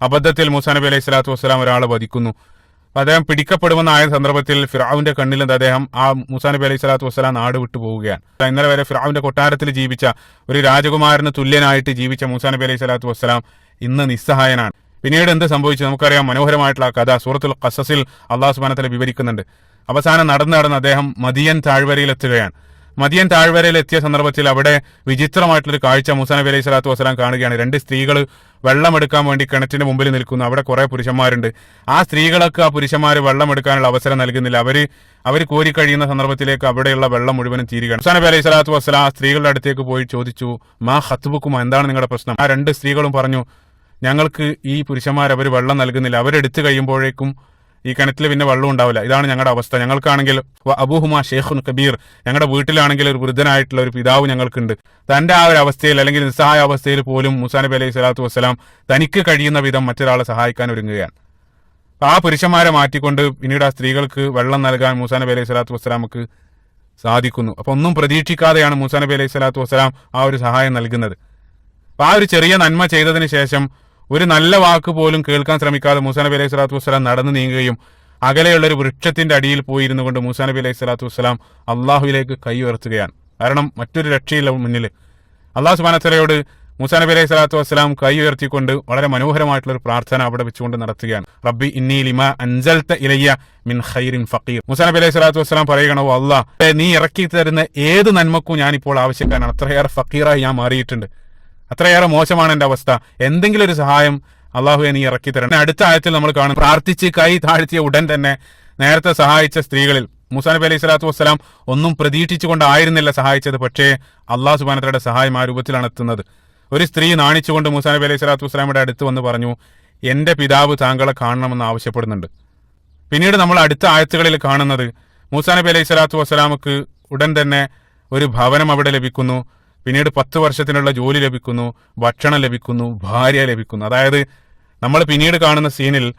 അബദ്ധത്തിൽ മൂസാ നബി അലൈഹി സ്വലാത്തു വസ്സലാം ഒരാളെ വധിക്കുന്നു. അദ്ദേഹം പിടിക്കപ്പെടുമെന്ന ആയ സന്ദർഭത്തിൽ ഫിറാവിന്റെ കണ്ണിൽ എന്ത് അദ്ദേഹം ആ മൂസാ നബി അലൈഹി സ്വലാത്തു വസ്സലാം നാട് വിട്ടു പോവുകയാണ്. ഇന്നലെ വരെ ഫിറാവിന്റെ കൊട്ടാരത്തിൽ ജീവിച്ച ഒരു രാജകുമാരന് തുല്യനായിട്ട് ജീവിച്ച മൂസാ നബി അലൈഹി സ്വലാത്തു വസ്സലാം ഇന്ന് നിസ്സഹായനാണ്. പിന്നീട് എന്ത് സംഭവിച്ചു? നമുക്കറിയാം മനോഹരമായിട്ടുള്ള കഥ സൂറത്തുൽ ഖസസിൽ അള്ളാഹു സുബാനത്തിൽ വിവരിക്കുന്നുണ്ട്. അവസാനം നടന്നു നടന്ന് അദ്ദേഹം മദിയൻ താഴ്വരയിൽ എത്തുകയാണ് മദിയൻ താഴ്വരയിൽ എത്തിയ സന്ദർഭത്തിൽ അവിടെ വിചിത്രമായിട്ടുള്ളൊരു കാഴ്ച മുസാ നബി അലൈഹി സ്വലാത്തു വസ്സലാം കാണുകയാണ്. രണ്ട് സ്ത്രീകൾ വെള്ളമെടുക്കാൻ വേണ്ടി കിണറ്റിന് മുമ്പിൽ നിൽക്കുന്നു. അവിടെ കുറെ പുരുഷന്മാരുണ്ട്. ആ സ്ത്രീകൾക്ക് ആ പുരുഷന്മാർ വെള്ളമെടുക്കാനുള്ള അവസരം നൽകുന്നില്ല. അവർ കോരി കഴിയുന്ന സന്ദർഭത്തിലേക്ക് അവിടെയുള്ള വെള്ളം മുഴുവനും തീരുകയാണ്. മുസാ നബി അലൈഹി സ്വലാത്തു വസ്സലാം ആ സ്ത്രീകളുടെ അടുത്തേക്ക് പോയി ചോദിച്ചു മാ ഹത്തുബുക്കുമോ എന്താണ് നിങ്ങളുടെ പ്രശ്നം? ആ രണ്ട് സ്ത്രീകളും പറഞ്ഞു ഞങ്ങൾക്ക് ഈ പുരുഷന്മാർ അവർ വെള്ളം നൽകുന്നില്ല. അവരെടുത്ത് കഴിയുമ്പോഴേക്കും ഈ കിണറ്റിൽ പിന്നെ വെള്ളം ഉണ്ടാവില്ല. ഇതാണ് ഞങ്ങളുടെ അവസ്ഥ. ഞങ്ങൾക്കാണെങ്കിൽ അബൂഹുമ ഷെയ്ഖുൻ കബീർ ഞങ്ങളുടെ വീട്ടിലാണെങ്കിൽ ഒരു വൃദ്ധനായിട്ടുള്ള ഒരു പിതാവ് ഞങ്ങൾക്കുണ്ട്. തന്റെ ആ ഒരു അവസ്ഥയിൽ അല്ലെങ്കിൽ നിസ്സഹായ അവസ്ഥയിൽ പോലും മുസാ നബി അലൈഹി സ്വലാത്തു വസ്സലാം തനിക്ക് കഴിയുന്ന വിധം മറ്റൊരാളെ സഹായിക്കാൻ ഒരുങ്ങുകയാണ്. ആ പുരുഷന്മാരെ മാറ്റിക്കൊണ്ട് പിന്നീട് ആ സ്ത്രീകൾക്ക് വെള്ളം നൽകാൻ മൂസാ നബി അലൈഹി സ്വലാത്തു വസ്സലാമക്ക് സാധിക്കുന്നു. അപ്പൊ ഒന്നും പ്രതീക്ഷിക്കാതെയാണ് മൂസാ നബി അലൈഹി സ്വലാത്തു വസ്സലാം ആ ഒരു സഹായം നൽകുന്നത്. ആ ഒരു ചെറിയ നന്മ ചെയ്തതിന് ശേഷം ഒരു നല്ല വാക്ക് പോലും കേൾക്കാൻ ശ്രമിക്കാതെ മൂസാ നബി അലൈഹി സ്വലാത്തു വസ്സലാം നടന്നു നീങ്ങുകയും അകലെയുള്ള ഒരു വൃക്ഷത്തിന്റെ അടിയിൽ പോയിരുന്നു കൊണ്ട് മൂസാ നബി അലൈഹി സ്വലാത്തു വസ്സലാം അള്ളാഹുവിലേക്ക് കൈ ഉയർത്തുകയാണ്. കാരണം മറ്റൊരു രക്ഷയില്ല മുന്നിൽ. അള്ളാഹു സുബാനത്തലയോട് മൂസാ നബി അലൈഹി സ്വലാത്തു വസ്സലാം കൈ ഉയർത്തിക്കൊണ്ട് വളരെ മനോഹരമായിട്ടുള്ള ഒരു പ്രാർത്ഥന അവിടെ വെച്ചുകൊണ്ട് നടത്തുകയാണ്. റബ്ബി ഇന്നി ലിമ അൻസൽത്ത ഇലയ്യ മിൻ ഖൈറിൻ ഫക്കീർ മൂസാ നബി അലൈഹി സ്വലാത്തു വസ്സലാം പറയണോ അള്ളാഹ് നീ ഇറക്കി തരുന്ന ഏത് നന്മക്കും ഞാൻ ഇപ്പോൾ ആവശ്യക്കാരാണ് അത്രയേറെ ഫക്കീറായി ഞാൻ മാറിയിട്ടുണ്ട്. അത്രയേറെ മോശമാണ് എന്റെ അവസ്ഥ. എന്തെങ്കിലും ഒരു സഹായം അള്ളാഹു നീ ഇറക്കി തരണം. അടുത്ത ആഴത്തിൽ നമ്മൾ കാണും. പ്രാർത്ഥിച്ച് കൈ താഴ്ത്തിയ ഉടൻ തന്നെ നേരത്തെ സഹായിച്ച സ്ത്രീകളിൽ മൂസാ നബി അലൈഹി സ്വലാത്തു വസ്സലാം ഒന്നും പ്രതീക്ഷിച്ചുകൊണ്ടായിരുന്നില്ല സഹായിച്ചത്. പക്ഷേ അള്ളാഹു സുബാനത്തയുടെ സഹായം ആ രൂപത്തിലാണ് എത്തുന്നത്. ഒരു സ്ത്രീ നാണിച്ചുകൊണ്ട് മൂസാ നബി അലൈഹി സ്വലാത്തു വസ്സലാമിയുടെ അടുത്ത് വന്ന് പറഞ്ഞു എന്റെ പിതാവ് താങ്കളെ കാണണമെന്ന് ആവശ്യപ്പെടുന്നുണ്ട്. പിന്നീട് നമ്മൾ അടുത്ത ആയത്തുകളിൽ കാണുന്നത് മൂസാ നബി അലൈഹി സ്വലാത്തു വസ്സലാമക്ക് ഉടൻ തന്നെ ഒരു ഭവനം അവിടെ ലഭിക്കുന്നു. പിന്നീട് പത്ത് വർഷത്തിനുള്ള ജോലി ലഭിക്കുന്നു ഭക്ഷണം ലഭിക്കുന്നു ഭാര്യ ലഭിക്കുന്നു. അതായത് നമ്മൾ പിന്നീട് കാണുന്ന സീനിൽ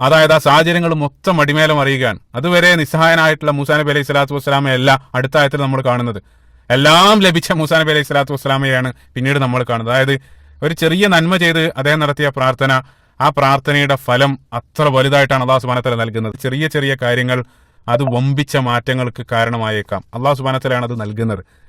അതായത് ആ സാഹചര്യങ്ങൾ മൊത്തം അടിമേലം അറിയുകയാണ്. അതുവരെ നിസ്സഹായനായിട്ടുള്ള മൂസാ നബി അലൈഹി സ്വലാത്തു വസ്സലാമയല്ല അടുത്ത ആയത്തിൽ നമ്മൾ കാണുന്നത്. എല്ലാം ലഭിച്ച മൂസാ നബി അലൈഹി സ്വലാത്തു വസ്സലാമയാണ് പിന്നീട് നമ്മൾ കാണുന്നത്. അതായത് ഒരു ചെറിയ നന്മ ചെയ്ത് അദ്ദേഹം നടത്തിയ പ്രാർത്ഥന ആ പ്രാർത്ഥനയുടെ ഫലം അത്ര വലുതായിട്ടാണ് അള്ളാഹു സുബാനത്തല നൽകുന്നത്. ചെറിയ ചെറിയ കാര്യങ്ങൾ അത് വമ്പിച്ച മാറ്റങ്ങൾക്ക് കാരണമായേക്കാം. അള്ളാഹു സുബാനത്തലാണ് അത് നൽകുന്നത്.